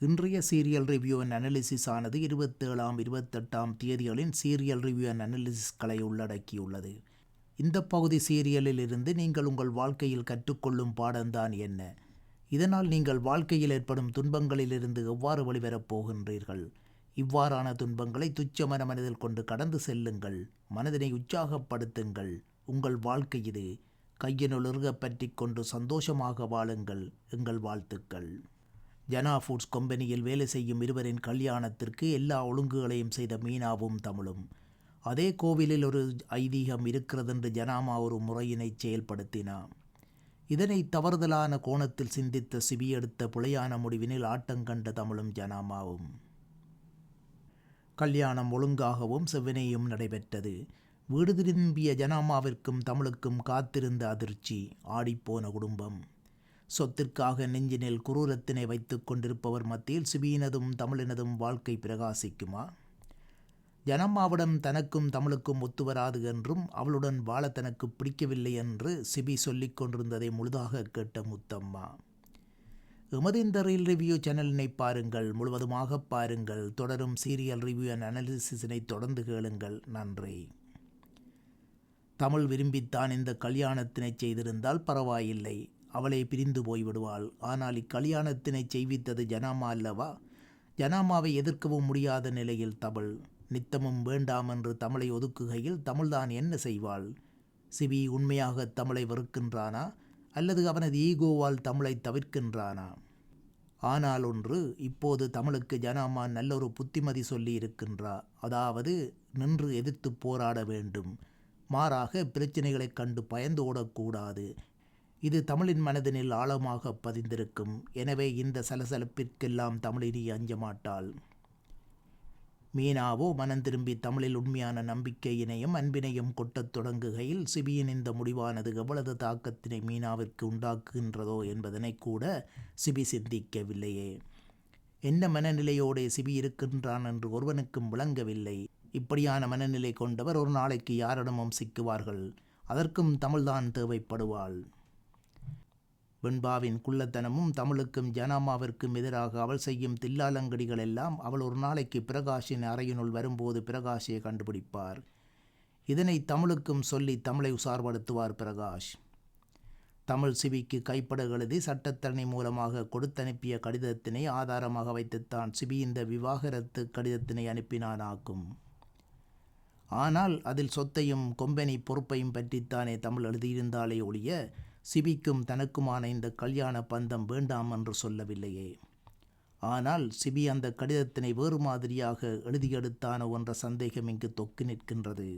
இன்றைய serial review and analysis ஆனது இருபத்தேழாம் இருபத்தெட்டாம் தேதிகளின் சீரியல் ரிவ்யூ அண்ட் அனாலிசிஸ்களை உள்ளடக்கியுள்ளது. இந்த பகுதி சீரியலில் இருந்து நீங்கள் உங்கள் வாழ்க்கையில் கற்றுக்கொள்ளும் பாடம்தான் என்ன? இதனால் நீங்கள் வாழ்க்கையில் ஏற்படும் துன்பங்களிலிருந்து எவ்வாறு வெளிவரப் போகின்றீர்கள்? இவ்வாறான துன்பங்களை துச்சமன மனதில் கொண்டு கடந்து செல்லுங்கள். மனதினை உற்சாகப்படுத்துங்கள். உங்கள் வாழ்க்கை இது கையினுள் இறுக பற்றி கொண்டு சந்தோஷமாக வாழுங்கள். எங்கள் வாழ்த்துக்கள். ஜனா ஃபுட்ஸ் கம்பெனியில் வேலை செய்யும் இருவரின் கல்யாணத்திற்கு எல்லா ஒழுங்குகளையும் செய்த மீனாவும் தமிழும். அதே கோவிலில் ஒரு ஐதீகம் இருக்கிறதென்று ஜனாமா ஒரு முறையினை செயல்படுத்தினார் இதனை தவறுதலான கோணத்தில் சிந்தித்த சிபி எடுத்த புலையான முடிவினில் ஆட்டங்கண்ட தமிழும் ஜனாமாவும். கல்யாணம் ஒழுங்காகவும் செவ்வனையும் நடைபெற்றது. வீடு திரும்பிய ஜனாமாவிற்கும் தமிழுக்கும் காத்திருந்த அதிர்ச்சி ஆடிப்போன குடும்பம். சொத்திற்காக நெஞ்சினில் குரூரத்தினை வைத்துக் கொண்டிருப்பவர் மத்தியில் சிபியினதும் தமிழினதும் வாழ்க்கை பிரகாசிக்குமா? ஜனம்மாவிடம் தனக்கும் தமிழுக்கும் ஒத்துவராது என்றும் அவளுடன் வாழ தனக்கு பிடிக்கவில்லை என்று சிபி சொல்லிக் கொண்டிருந்ததை முழுதாக கேட்ட முத்தம்மா. எமது இந்த ரீல் ரிவ்யூ சேனலினை பாருங்கள் முழுவதுமாக பாருங்கள் தொடரும் சீரியல் ரிவ்யூ அண்ட் அனாலிசிஸினை தொடர்ந்து கேளுங்கள். நன்றி. தமிழ் விரும்பித்தான் இந்த கல்யாணத்தினை செய்திருந்தால் பரவாயில்லை. அவளை பிரிந்து போய்விடுவாள். ஆனால் இக்கல்யாணத்தினை செய்வித்தது ஜனாமா அல்லவா? ஜனாமாவை எதிர்க்கவும் முடியாத நிலையில் தமிழ் நித்தமும் வேண்டாம் என்று தமிழை ஒதுக்குகையில் தமிழ்தான் என்ன செய்வாள்? சிவி உண்மையாக தமிழை வெறுக்கின்றானா? அல்லது அவனது ஈகோவால் தமிழை தவிர்க்கின்றானா? ஆனால் ஒன்று இப்போது தமிழுக்கு ஜனாமா நல்லொரு புத்திமதி சொல்லி இருக்கின்றா அதாவது நின்று எதிர்த்து போராட வேண்டும். மாறாக பிரச்சனைகளைக் கண்டு பயந்து ஓடக்கூடாது. இது தமிழின் மனதினில் ஆழமாக பதிந்திருக்கும். எனவே இந்த சலசலப்பிற்கெல்லாம் தமிழினி அஞ்ச மாட்டாள். மீனாவோ மனம் திரும்பி தமிழில் உண்மையான நம்பிக்கையினையும் அன்பினையும் கொட்டத் தொடங்குகையில் சிபியின் இந்த முடிவானது எவ்வளவு தாக்கத்தினை மீனாவிற்கு உண்டாக்குகின்றதோ என்பதனை கூட சிபி சிந்திக்கவில்லையே. என்ன மனநிலையோடே சிபி இருக்கின்றான் என்று ஒருவனுக்கும் விளங்கவில்லை. இப்படியான மனநிலை கொண்டவர் ஒரு நாளைக்கு யாரிடமும் சிக்குவார்கள். அதற்கும் தமிழ்தான் தேவைப்படுவாள். வெண்பாவின் குள்ளத்தனமும் தமிழுக்கும் ஜனாமாவிற்கும் எதிராக அவள் செய்யும் தில்லாலங்கடிகள் எல்லாம் அவள் ஒரு நாளைக்கு பிரகாஷின் அறையினுள் வரும்போது பிரகாஷை கண்டுபிடிப்பார். இதனை தமிழுக்கும் சொல்லி தமிழை உசார்படுத்துவார் பிரகாஷ். தமிழ் சிபிக்கு கைப்பட எழுதி சட்டத்தரணி மூலமாக கொடுத்தனுப்பிய கடிதத்தினை ஆதாரமாக வைத்துத்தான் சிபி இந்த விவாகரத்து கடிதத்தினை அனுப்பினானாக்கும். ஆனால் அதில் சொத்தையும் கொம்பனி பொறுப்பையும் பற்றித்தானே தமிழ் எழுதியிருந்தாலே ஒழிய சிபிக்கும் தனக்குமான இந்த கல்யாண பந்தம் வேண்டாம் என்று சொல்லவில்லையே. ஆனால் சிபி அந்த கடிதத்தினை வேறு மாதிரியாக எழுதியெடுத்தானோ என்ற சந்தேகம் இங்கு தொக்கி நிற்கின்றது.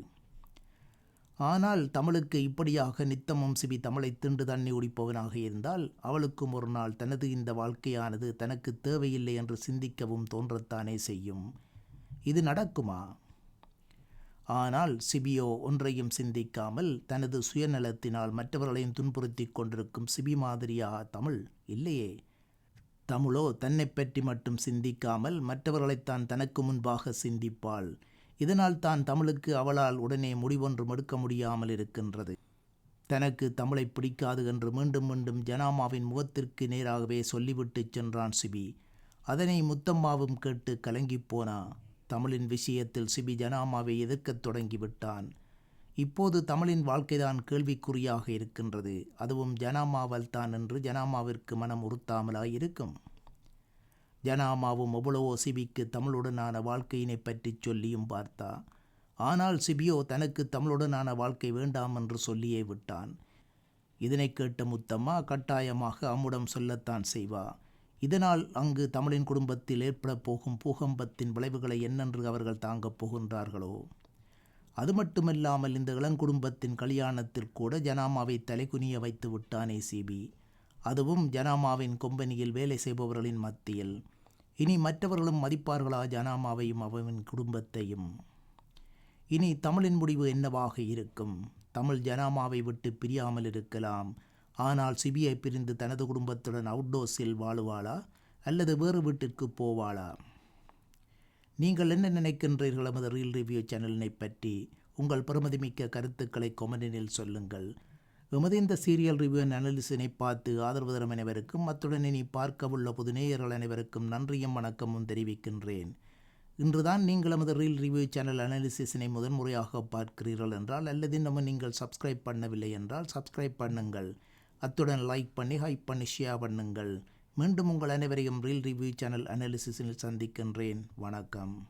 ஆனால் தமிழுக்கு இப்படியாக நித்தமும் சிபி தமிழை திண்டு தண்ணி உடிப்பவனாக இருந்தால் அவளுக்கும் ஒரு நாள் தனது இந்த வாழ்க்கையானது தனக்கு தேவையில்லை என்று சிந்திக்கவும் தோன்றத்தானே செய்யும். இது நடக்குமா? ஆனால் சிபியோ ஒன்றையும் சிந்திக்காமல் தனது சுயநலத்தினால் மற்றவர்களையும் துன்புறுத்தி கொண்டிருக்கும் சிபி மாதிரியா தமிழ் இல்லையே. தமிழோ தன்னை பற்றி மட்டும் சிந்திக்காமல் மற்றவர்களைத்தான் தனக்கு முன்பாக சிந்திப்பாள். இதனால் தான் தமிழுக்கு அவளால் உடனே முடிவொன்றும் எடுக்க முடியாமல் இருக்கின்றது. தனக்கு தமிழை பிடிக்காது என்று மீண்டும் மீண்டும் ஜனாமாவின் முகத்திற்கு நேராகவே சொல்லிவிட்டு சென்றான் சிபி. அதனை முத்தம்மாவும் கேட்டு கலங்கிப் போனா. தமிழின் விஷயத்தில் சிபி ஜனாமாவை எதிர்க்கத் தொடங்கிவிட்டான். இப்போது தமிழின் வாழ்க்கைதான் கேள்விக்குறியாக இருக்கின்றது. அதுவும் ஜனாமாவால் தான் என்று ஜனாமாவிற்கு மனம் உறுத்தாமலாயிருக்கும். ஜனாமாவும் எவ்வளவோ சிபிக்கு தமிழுடனான வாழ்க்கையினை பற்றி சொல்லியும் பார்த்தா ஆனால் சிபியோ தனக்கு தமிழுடனான வாழ்க்கை வேண்டாம் என்று சொல்லியே விட்டான். இதனை கேட்ட முத்தம்மா கட்டாயமாக அம்முடம் சொல்லத்தான் செய்வா. இதனால் அங்கு தமிழின் குடும்பத்தில் ஏற்படப் போகும் பூகம்பத்தின் விளைவுகளை என்னென்று அவர்கள் தாங்கப் போகின்றார்களோ? அது மட்டுமல்லாமல் இந்த இளங்குடும்பத்தின் கல்யாணத்தில் கூட ஜனாமாவை தலைகுனிய வைத்து விட்டானே சிபி அதுவும் ஜனாமாவின் கொம்பனியில் வேலை செய்பவர்களின் மத்தியில். இனி மற்றவர்களும் மதிப்பார்களா ஜனாமாவையும் அவனின் குடும்பத்தையும்? இனி தமிழின் முடிவு என்னவாக இருக்கும்? தமிழ் ஜனாமாவை விட்டு பிரியாமல் இருக்கலாம். ஆனால் சிபிஐ பிரிந்து தனது குடும்பத்துடன் அவுட்டோர்ஸில் வாழுவாளா அல்லது வேறு வீட்டிற்கு போவாளா? நீங்கள் என்ன நினைக்கின்றீர்கள் நமது ரீல் ரிவ்யூ சேனலினை பற்றி? உங்கள் பெருமதிமிக்க கருத்துக்களை கொமெண்டினில் சொல்லுங்கள். எமது இந்த சீரியல் ரிவ்யூ அனலிசினை பார்த்து ஆதரவு தரும் அனைவருக்கும் அத்துடன் இனி பார்க்கவுள்ள புது நேயர்கள் அனைவருக்கும் நன்றியும் வணக்கமும் தெரிவிக்கின்றேன். இன்றுதான் நீங்கள் நமது ரீல் ரிவ்யூ சேனல் அனாலிசிஸினை முதன்முறையாக பார்க்கிறீர்கள் என்றால் அல்லது நம்ம நீங்கள் சப்ஸ்கிரைப் பண்ணவில்லை என்றால் சப்ஸ்கிரைப் பண்ணுங்கள். அத்துடன் லைக் பண்ணி ஹைப் பண்ணி ஷேர் பண்ணுங்கள். மீண்டும் உங்கள் அனைவரையும் ரீல் ரிவ்யூ சேனல் அனாலிசிஸில் சந்திக்கின்றேன். வணக்கம்.